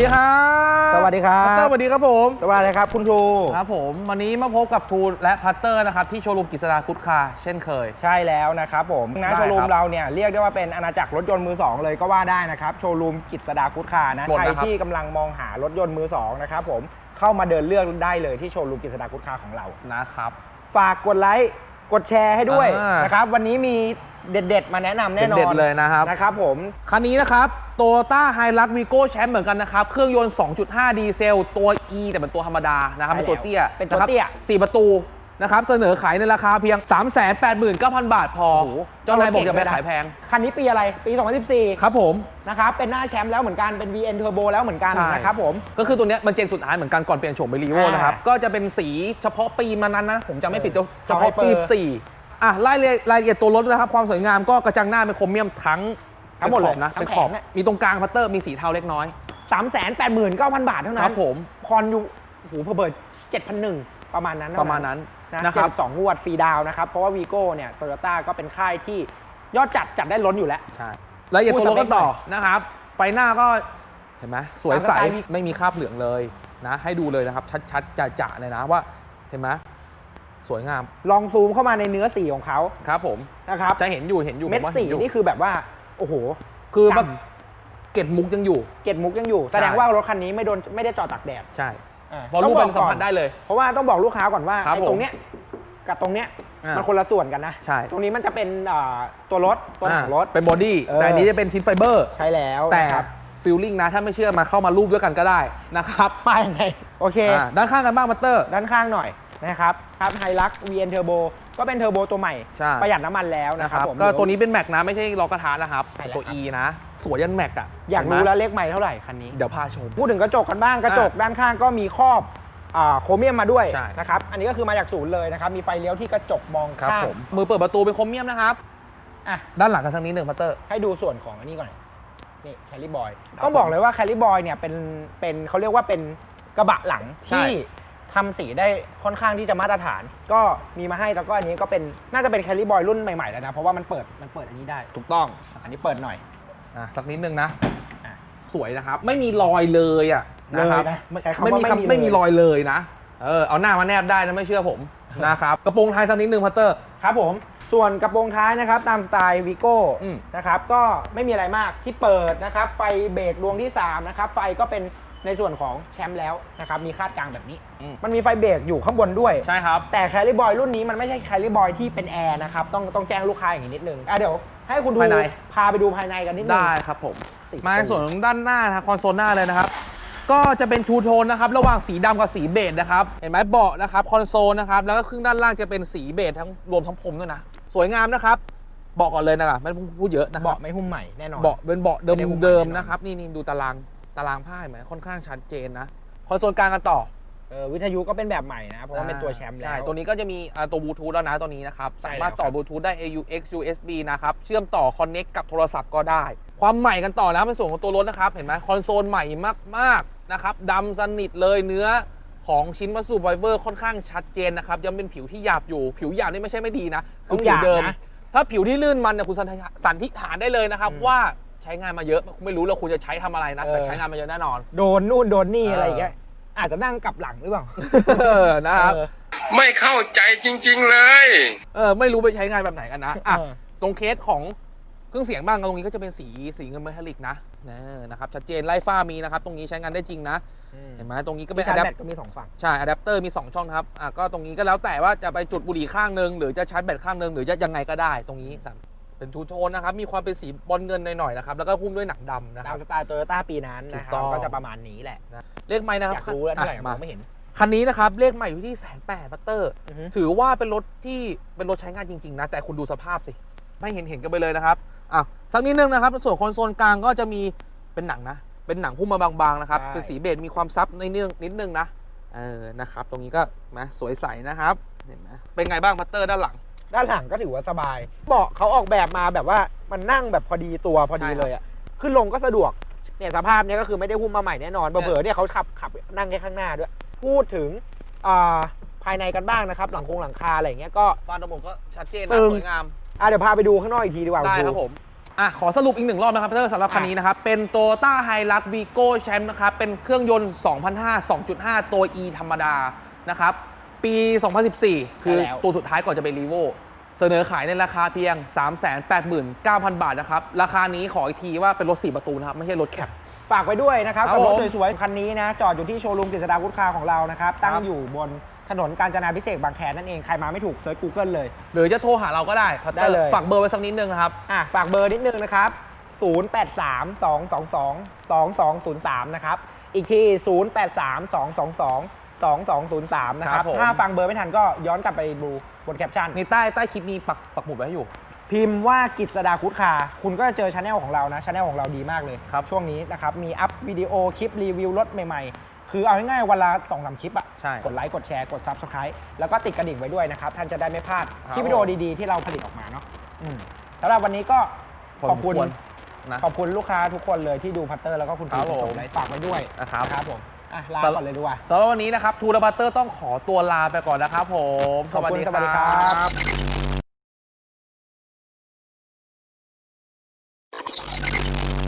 ดีครับสวัสดีครับพัตเตอร์สวัสดีครับผม สวัสดีครับคุณครูครับผม วันนี้มาพบกับทูและพัตเตอร์นะครับที่โชว์รูมกฤษดาคุดคาเช่นเคย ใช่แล้วนะครับผมได้นะครับโชว์รูคมรับเราเนี่ยเรียกได้ว่าเป็นอาณาจักรรถยนต์มือสองเลยก็ว่าได้นะครับโชว์รูมกิจสดากุดคานะกดใครนะครับที่กำลังมองหารถยนต์มือสองนะครับผมเข้ามาเดินเลือกได้เลยที่โชว์รูมกิจสดากุดคาของเรานะครับฝากกดไลค์ กดแชร์ให้ด้วยอ่าน นะครับ วันนี้มีเด็ด ๆ มาแนะนำแน่นอนเด็ดๆเลยนะครับ นะครับผม คันนี้นะครับ Toyota Hilux Vigo แชมป์เหมือนกันนะครับ เครื่องยนต์ 2.5 ดีเซล ตัว E แต่เป็นตัวธรรมดานะครับ ใช่เป็นตัวเตี้ยเป็นตัวะครับเตี้ยสี่ประตู นะครับเสนอขายในราคาเพียง 389,000 บาทพอ โอ้โห เจ้านายบอกอย่าไปขายแพง คันนี้ปีอะไร ปี 2014 ครับผม นะครับเป็นหน้าแชมป์แล้วเหมือนกัน เป็น VN Turbo แล้วเหมือนกันใช่ นะครับผม ก็คือตัวเนี้ยมันเจนสุดท้ายเหมือนกันก่อนเปลี่ยนโฉมไปรีโวอ่านนะครับ ก็จะเป็นสีเฉพาะปีมานั้นนะ ผมจำไม่ผิดเออเฉพาะปี Hyper 4อะรายละเอียดรายละเอียดตัวรถนะครับ ความสวยงามก็กระจังหน้าเป็นโครเมียมทั้งทั้งหมดเลยป็นขอบนะทั้งเป็นขอบแผงอะมีตรงกลางพัตเตอร์มีสีเทาเล็กน้อย389,000 บาทเท่านั้คนรับผมผ่อนอยู่โอ้โหเปิด7,001ประมาณนั้นเท่ประมาณนั้น นะนะคครัรับบสองงวดฟรีดาวน์นะครับ เพราะว่าวีโก้เนี่ยโตโยต้าก็เป็นค่ายที่ยอดจัดจัดได้ล้นอยู่แล้ว ใช่รายละเอียดตัวรถกันต่อพูดสเปคหน่อยนะครับ ไฟหน้าก็เห็นไหมสวยใสตามสไตล์ไม่มีคราบเหลืองเลยนะ ให้ดูเลยนะครับ ชัดๆจะๆเลยนะว่าเห็นไหมสวยงามลองซูมเข้ามาในเนื้อสีของเขาครับผมนะครับจะเห็นอยู่เห็นอยู่เม็ดผว่าสีห็อยู่นี่คือแบบว่าโอ้โห คือแบบจเกล็ดมุกยังอยู่ เกล็ดมุกยังอยู่ แสดงว่ารถคันนี้ไม่โดนไม่ได้จอดตากแดด ใช่าพ อรูปต้เป็งนบสัมอกผัสได้เลยเพราะว่าต้องบอกลูกค้าก่อนว่าครับไอ้ผมตรงเนี้ยกับตรงเนี้ยอ่ามัมันคนละส่วนกันนะใช่ ตรงนี้มันจะเป็นอ่าตัวรถตัวหนังรถอ่าเป็นบอดี้เออ แต่อันนี้จะเป็นชิ้นไฟเบอร์ ใช้แล้วแต่นะครับฟิลลิ่งนะ ถ้าไม่เชื่อมาเข้ามารูปด้วยกันก็ได้นะครับมาอย่างไงโอเค อ่าด้านข้างกันบ้างมัตเตอร์ ด้านข้างหน่อย นะครับครับไฮลัก VN Turbo ก็เป็นเทอร์โบตัวใหม่ ใช่ ประหยัดน้ำมันแล้วนะนะคครัรับบผม ก็ตัวนี้เป็นแม็กนะไม่ใช่ล้อกระทะนะครับใช่แล้ว ตัว E นะ สวยยันแม็กอะอยากเห็นรู้ไหมแล้วเลขไม่เท่าไหร่คันนี้ เดี๋ยวพาชม พูดถึงกระจกกันบ้างกระจกด้านข้างก็มีครอบอ่าโครเมียมมาด้วยใช่ นะครับอันนี้ก็คือมาจากศูนย์เลยนะครับมีไฟเลี้ยวที่กระจกมองครับข้างผมมือเปิดประตูเป็นโครเมียมนะครับ อะ ด้านหลังกันสักนิดหนึ่งมัตเตอร์ ให้ดูส่วนของอันนี้ก่อน นี่แคลรี่บอย ครับต้องบอกผมเลยว่าแคลรี่บอยเนี่ยเป็นเป็นเขาเรียกว่าเป็นกระบะหลังใช่ที่ ทำสีได้ค่อนข้างที่จะมาตรฐาน ก็มีมาให้แล้วก็อันนี้ก็เป็นน่าจะเป็นแคลรี่บอยรุ่นใหม่ๆแล้วนะ เพราะว่ามันเปิดมันเปิดอันนี้ได้ ถูกต้องอันนี้เปิดหน่อยอะสักนิดนึงนะ อะ สวยนะครับ ไม่มีรอยเลยอะนะครับเลยนะไม่ใช้คำว่าไม่มีไม่มีคำไม่มีเลยรอยเลยนะ เออเอาหน้ามาแนบได้นะไม่เชื่อผม นะครับ กระโปรงท้ายสักนิดนึงพัตเตอร์ ครับผม ส่วนกระโปรงท้ายนะครับ ตามสไตล์วีโก้อืมนะครับ ก็ไม่มีอะไรมากที่เปิดนะครับ ไฟเบรกดวงที่ 3 นะครับ ไฟก็เป็น ในส่วนของแชมป์แล้วนะครับมีคาดกลางแบบนี้ อืม มันมีไฟเบรกอยู่ข้างบนด้วย ใช่ครับ แต่แคลิบอยรุ่นนี้มันไม่ใช่แคลิบอยที่เป็นแอร์นะครับ ต้องต้องแจ้งลูกค้าอย่างนี้นิดนึงอะเดี๋ยวให้คุณดูภายใน พาไปดูภายในกันนิดนึง ได้ครับผม สีมาในส่วนของด้านหน้านะครับคอนโซลหน้าเลยนะครับ ก็จะเป็นทูโทนนะครับระหว่างสีดำกับสีเบจนะครับ เห็นไหมเบาะนะครับคอนโซลนะครับแล้วก็ครึ่งด้านล่างจะเป็นสีเบจทั้งรวมทั้งพรมด้วยนะ สวยงามนะครับเบาะก่อนเลยนะครับไม่ต้องพูดเยอะนะครัเบาะบไม่หุ้มใหม่แน่นอน เบาะเป็นเบาะเดิมไม่ได้หุ้มเดิมแน่นอนนะครับนี่นี่ดูตาราง ตารางผ้าเห็นไหมค่อนข้างชัดเจนนะคอนโซลกลางกันต่อเออวิทยุก็เป็นแบบใหม่นะ เพราะว่าเป็นตัวแชมป์แล้ว ใช่ ตัวนี้ก็จะมีอ่าตัวบลูทูธแล้วนะตัวนี้นะครับ ใช่สามารถแล้วครับต่อบลูทูธได้ AUX USB นะครับ เชื่อมต่อ Connect กับโทรศัพท์ก็ได้ ความใหม่กันต่อนะครับในส่วนของตัวรถนะครับ เห็นไหมคอนโซลใหม่มากๆนะครับดำสนิทเลยเนื้อของชิ้นวัสดุไฟเบอร์ค่อนข้างชัดเจนนะครับ ยังเป็นผิวที่หยาบอยู่ ผิวหยาบนี่ไม่ใช่ไม่ดีนะ คืต้อองผิวเดิมหยาบนะถ้าผิวที่ลื่นมันเนี่ยคุณสันนิษสันนิษฐานได้เลยนะครับ อืม ว่า ใช้งานมาเยอะไม่รู้แล้วคุณจะใช้ทำอะไรนะ แต่เออใช้งานมาเยอะแน่นอน โดนนู่นโดนนี่เออออะไรอย่างเงี้ยอาจจะนั่งกลับหลังหรือเปล่าเออนะครับ เออ ไม่เข้าใจจริง ๆ เลย เออไม่รู้ไปใช้งานแบบไหนกันนะอะเออ ตรงเคสของเครื่องเสียงบ้างตรงนี้ก็จะเป็นสีสีเงินเมทัลลิกนะนะนะครับชัดเจนไล่ฟ้ามีนะครับ ตรงนี้ใช้งานได้จริงนะ เห็นไหมตรงนี้ก็ก็เป็เป็นนอะชาร์จแดแบปตก็มีสองฝั่ง ใช่อะแดปเตอร์มี 2 ช่องนะครับอะก็ตรงนี้ก็แล้วแต่ว่าจะไปจุดบุหรี่ข้างหนึง หรือจะชาร์จแบตข้างหนึง หรือจะยังไงก็ได้ตรงนี้สาม เป็นทูโทนนะครับ มีความเป็นสีบอลเงินหน่อยๆนะครับ แล้วก็หุ้มด้วยหนังดำนะคตารัมบสไตล์โตโยต้าปีนั้นนะคถูกต้รับองก็จะประมาณนี้แหละ เลขไม้นะคอรับยากรู้แล้วเท่าไหร่อะมมาองไม่เห็นคันนี้นะครับเลขใหม่อยู่ที่แสนแปดพัตเตอร์ อือฮึถือว่าเป็นรถที่เป็นรถใช้งานจริง ๆ นะ แต่คุณดูสภาพสิ ไม่เห็นเห็นกันไปเลยนะครับอะสักนิดนึงนะครับส่วนคอนโซลกลางก็จะมีเป็นหนังนะ เป็นหนังหุ้มมาบางๆนะครับใช่เป็นสีเบจมีความซับในนิดนึงนิดนึงนะเออนะครับ ตรงนี้ก็มาสวยใสนะครับเห็นไหมเป็นไงบ้างพัตเตอร์ด้านหลัง ด้านหลังก็ถือว่าสบาย เบาะเขาออกแบบมาแบบว่ามันนั่งแบบพอดีตัวพอดีใช่ครับเลยอะขึ้นลงก็สะดวกเนี่ยสภาพเนี้ยก็คือไม่ได้หุ้มมาใหม่แน่นอนเนี่ยเผลอๆเนี่ยเขาขับขับนั่งแค่ข้างหน้าด้วย พูดถึงอ่าภายในกันบ้างนะครับ หลังคงหลังคาอะไรอย่างเงี้ยก็ฟานระบบก็ชัดเจนตึนะงสวยงามอะเดี๋ยวพาไปดูข้างนอกอีกทีดีกว่าได้ณครับผมอะขอสรุปอีกหนึ่งรอบนะครับเพื่อนสำหรับคันนี้นะครับ เป็น t o y o ต้าไฮรักวีโก้แชมป์นะครับ เป็นเครื่องยนต์ 2005 2.5 ตัว E ธรรมดานะครับ ปี 2014 คือใช่แล้ว ตัวสุดท้ายก่อนจะเป็นรีโวเสนอขายในราคาเพียง 389,000 บาทนะครับ ราคานี้ขออีกทีว่าเป็นรถ 4 ประตูนะครับ ไม่ใช่รถแคป ฝากไว้ด้วยนะครับครับกับรถผมสวยๆคันนี้นะ จอดอยู่ที่โชว์รูมกฤษดาวุฒิคาของเรานะครับ ตั้งอยู่บนถนนกาญจนาพิเศษกบางแคนั่นเอง ใครมาไม่ถูกเซิร์ช Google เลย หรือจะโทรหาเราก็ได้พัตตอร์ได้เลย ฝากเบอร์ไว้สักนิดนึงนะครับ อะฝากเบอร์นิดนึงนะครับ 0832222203 นะครับ อีกที 0832222203 นะคครัรับบผม ถ้าฟังเบอร์ไม่ทันก็ย้อนกลับไปดูบนแคปชั่นในใต้ใต้คลิปมีปักปักหมุดไว้ให้อยู่ พิมพ์ว่ากิจสดาคุดคา คุณก็จะเจอช anel ของเรานะช anel ของเราดีมากเลย ครับช่วงนี้นะครับ มีอัพวิดีโอคลิปรีวิวรถใหม่ๆ คือเอาง่ายๆวันละสองสามคลิปอะใช่กดไลค์ กดแชร์ กด Subscribe แล้วก็ติดกระดิ่งไว้ด้วยนะครับ ท่านจะได้ไม่พลาดครับ คลิปวิดีโอดีๆ ที่เราผลิตออกมาเนาะอืมสำหรับวันนี้ก็ขอบคุณพอสมควรนะ ขอบคุณลูกค้าทุกคนเลยที่ดูพัตเตอร์แล้วก็คุณครัผู้บชผมมไลฟ์ฝากไว้ด้วยนะครับ นะครับผม อะลาสำหรับก่อนเลยดีกว่า สำหรับวันนี้นะครับทูรบัตเตอร์ต้องขอตัวลาไปก่อนนะครับผมขอบคุณสสวัวัสสดีดีคครัรับ บ